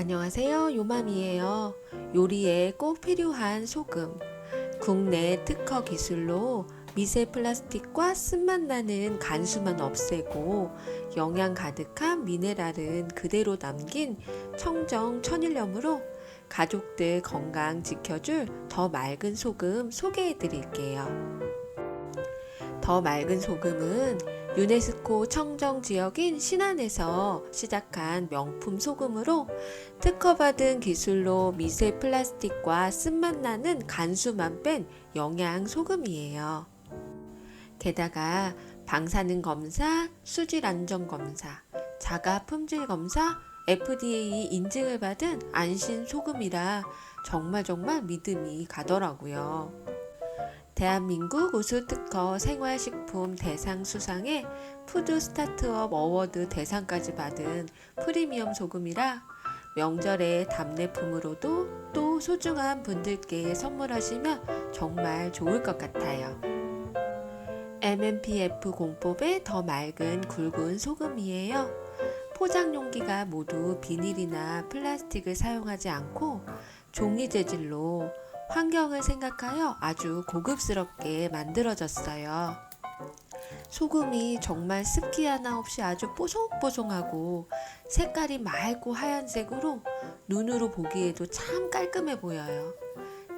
안녕하세요. 요맘이에요. 요리에 꼭 필요한 소금. 국내 특허 기술로 미세 플라스틱과 쓴맛 나는 간수만 없애고 영양 가득한 미네랄은 그대로 남긴 청정 천일염으로 가족들 건강 지켜줄 더 맑은 소금 소개해 드릴게요. 더 맑은 소금은 유네스코 청정 지역인 신안에서 시작한 명품 소금으로 특허받은 기술로 미세 플라스틱과 쓴맛 나는 간수만 뺀 영양 소금이에요. 게다가 방사능 검사, 수질 안전 검사, 자가 품질 검사, FDA 인증을 받은 안심 소금이라 정말 정말 믿음이 가더라고요. 대한민국 우수특허 생활식품 대상 수상에 푸드 스타트업 어워드 대상까지 받은 프리미엄 소금이라 명절에 답례품으로도 또 소중한 분들께 선물하시면 정말 좋을 것 같아요. MMPF 공법의 더 맑은 굵은 소금이에요. 포장 용기가 모두 비닐이나 플라스틱을 사용하지 않고 종이 재질로 환경을 생각하여 아주 고급스럽게 만들어졌어요. 소금이 정말 습기 하나 없이 아주 뽀송뽀송하고 색깔이 맑고 하얀색으로 눈으로 보기에도 참 깔끔해 보여요.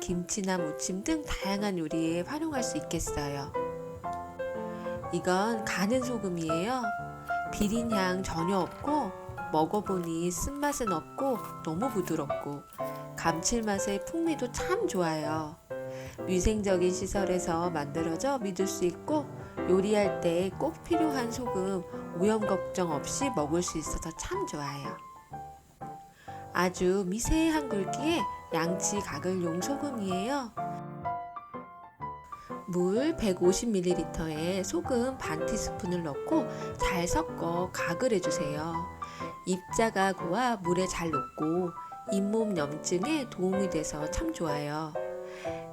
김치나 무침 등 다양한 요리에 활용할 수 있겠어요. 이건 가는 소금이에요. 비린 향 전혀 없고 먹어보니 쓴맛은 없고 너무 부드럽고 감칠맛의 풍미도 참 좋아요. 위생적인 시설에서 만들어져 믿을 수 있고 요리할 때 꼭 필요한 소금 오염 걱정 없이 먹을 수 있어서 참 좋아요. 아주 미세한 굵기의 양치 가글용 소금이에요. 물 150ml에 소금 반 티스푼을 넣고 잘 섞어 가글 해 주세요. 입자가 고와 물에 잘 녹고 잇몸 염증에 도움이 돼서 참 좋아요.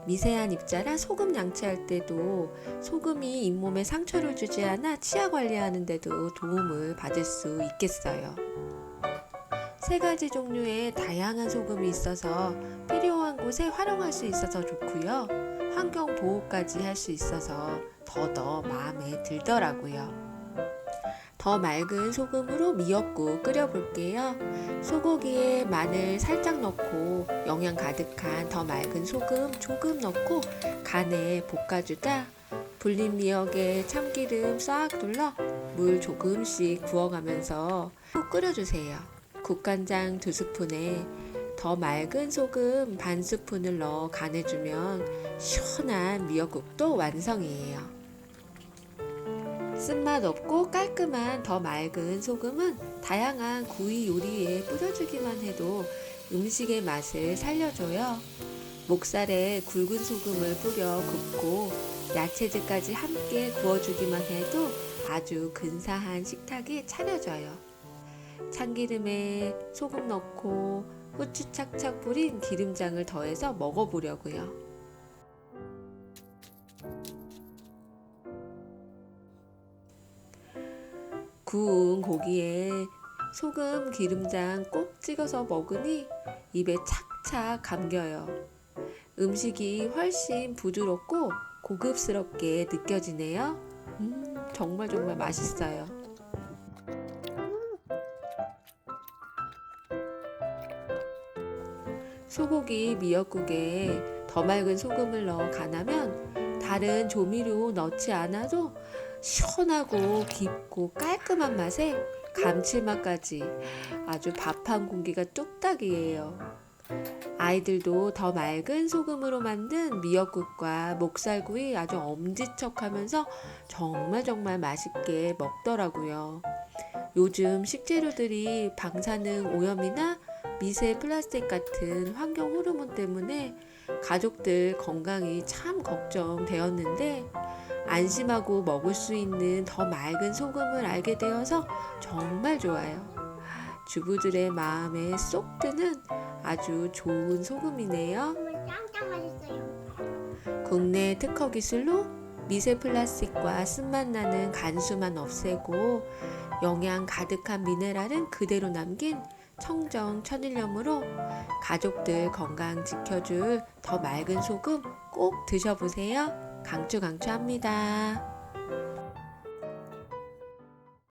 미세한 입자라 소금 양치할 때도 소금이 잇몸에 상처를 주지 않아 치아 관리하는 데도 도움을 받을 수 있겠어요. 세 가지 종류의 다양한 소금이 있어서 필요한 곳에 활용할 수 있어서 좋고요. 환경 보호까지 할 수 있어서 더더 마음에 들더라고요. 더 맑은 소금으로 미역국 끓여볼게요. 소고기에 마늘 살짝 넣고 영양 가득한 더 맑은 소금 조금 넣고 간에 볶아주다 불린 미역에 참기름 싹 둘러 물 조금씩 부어가면서 푹 끓여주세요. 국간장 두 스푼에 더 맑은 소금 반 스푼을 넣어 간해주면 시원한 미역국도 완성이에요. 쓴맛 없고 깔끔한 더 맑은 소금은 다양한 구이 요리에 뿌려주기만 해도 음식의 맛을 살려줘요. 목살에 굵은 소금을 뿌려 굽고 야채즙까지 함께 구워주기만 해도 아주 근사한 식탁이 차려져요. 참기름에 소금 넣고 후추 착착 뿌린 기름장을 더해서 먹어보려고요. 구운 고기에 소금 기름장 꼭 찍어서 먹으니 입에 착착 감겨요. 음식이 훨씬 부드럽고 고급스럽게 느껴지네요. 음, 정말 정말 맛있어요. 소고기 미역국에 더 맑은 소금을 넣어 간하면 다른 조미료 넣지 않아도 시원하고 깊고 깔끔한 맛에 감칠맛까지 아주 밥한 공기가 뚝딱이에요. 아이들도 더 맑은 소금으로 만든 미역국과 목살구이 아주 엄지척하면서 정말 정말 맛있게 먹더라고요. 요즘 식재료들이 방사능 오염이나 미세 플라스틱 같은 환경 호르몬 때문에 가족들 건강이 참 걱정되었는데 안심하고 먹을 수 있는 더 맑은 소금을 알게 되어서 정말 좋아요. 주부들의 마음에 쏙 드는 아주 좋은 소금이네요. 국내 특허 기술로 미세 플라스틱과 쓴맛 나는 간수만 없애고 영양 가득한 미네랄은 그대로 남긴 청정 천일염으로 가족들 건강 지켜줄 더 맑은 소금 꼭 드셔보세요. 강추 강추합니다.